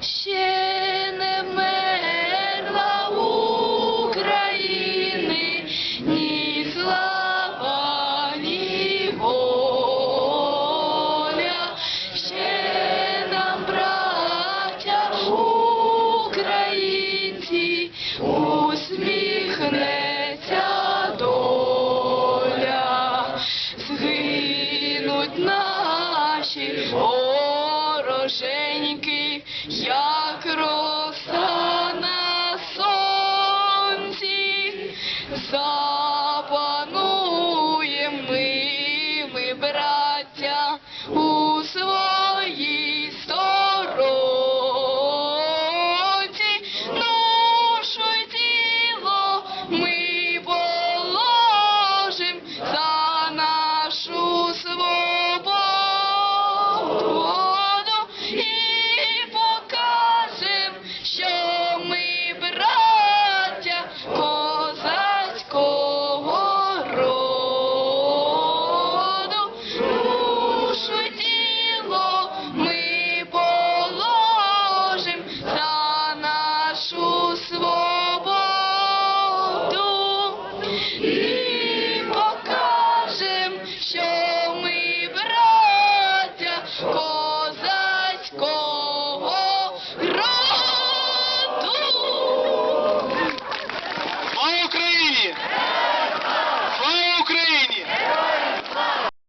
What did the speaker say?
ще не мерла України, ні слава, ні воля, ще нам, браття українці, усміхнеться доля, згинуть наші вороженьки, Yeah. He